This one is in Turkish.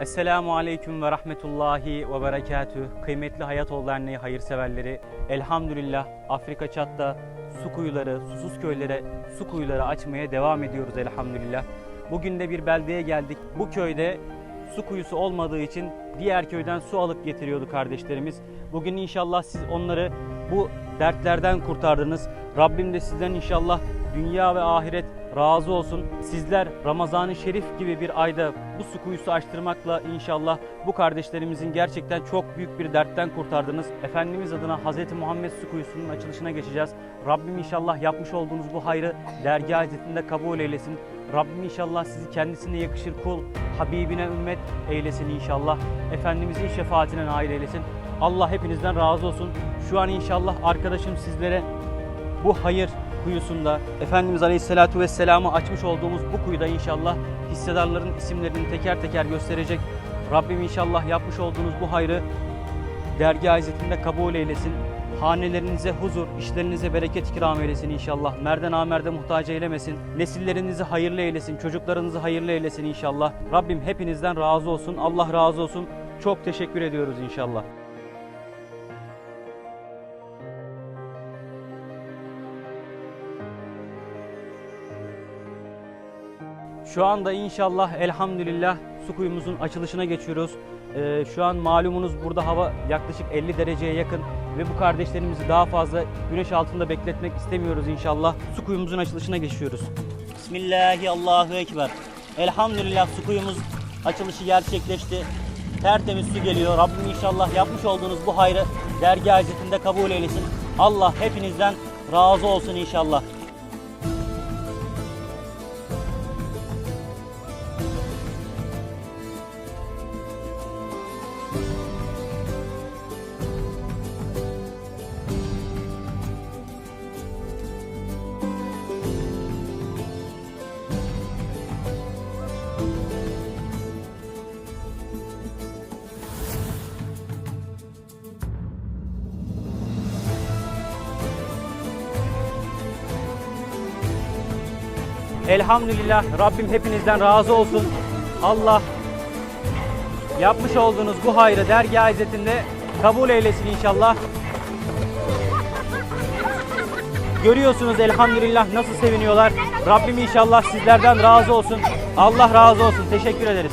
Esselamu Aleyküm ve Rahmetullahi ve Berekatüh. Kıymetli Hayat Ol Derneği hayırseverleri, elhamdülillah Afrika Çat'ta su kuyuları, susuz köylere su kuyuları açmaya devam ediyoruz elhamdülillah. Bugün de bir beldeye geldik. Bu köyde su kuyusu olmadığı için diğer köyden su alıp getiriyordu kardeşlerimiz. Bugün inşallah siz onları bu dertlerden kurtardınız. Rabbim de sizden inşallah dünya ve ahiret razı olsun. Sizler Ramazan-ı Şerif gibi bir ayda bu su kuyusu açtırmakla inşallah bu kardeşlerimizin gerçekten çok büyük bir dertten kurtardınız. Efendimiz adına Hz. Muhammed su kuyusunun açılışına geçeceğiz. Rabbim inşallah yapmış olduğunuz bu hayrı dergah izzetinde kabul eylesin. Rabbim inşallah sizi kendisine yakışır kul, Habibine ümmet eylesin inşallah. Efendimizin şefaatine nail eylesin. Allah hepinizden razı olsun. Şu an inşallah arkadaşım sizlere bu hayır kuyusunda Efendimiz Aleyhisselatü Vesselam'ı açmış olduğumuz bu kuyuda inşallah hissedarların isimlerini teker teker gösterecek. Rabbim inşallah yapmış olduğunuz bu hayrı dergah izzetinde kabul eylesin. Hanelerinize huzur, işlerinize bereket ikram eylesin inşallah. Merden amerde muhtaç eylemesin. Nesillerinizi hayırlı eylesin, çocuklarınızı hayırlı eylesin inşallah. Rabbim hepinizden razı olsun. Allah razı olsun. Çok teşekkür ediyoruz inşallah. Şu anda inşallah elhamdülillah su kuyumuzun açılışına geçiyoruz. Ee, şu an malumunuz burada hava yaklaşık 50 dereceye yakın ve bu kardeşlerimizi daha fazla güneş altında bekletmek istemiyoruz inşallah. Su kuyumuzun açılışına geçiyoruz. Bismillahi Allahu Ekber. Elhamdülillah su kuyumuz açılışı gerçekleşti. Tertemiz su geliyor. Rabbim inşallah yapmış olduğunuz bu hayrı dergah izzetinde kabul eylesin. Allah hepinizden razı olsun inşallah. Elhamdülillah Rabbim hepinizden razı olsun. Allah yapmış olduğunuz bu hayrı dergah izzetinde kabul eylesin inşallah. Görüyorsunuz elhamdülillah nasıl seviniyorlar. Rabbim inşallah sizlerden razı olsun. Allah razı olsun. Teşekkür ederiz.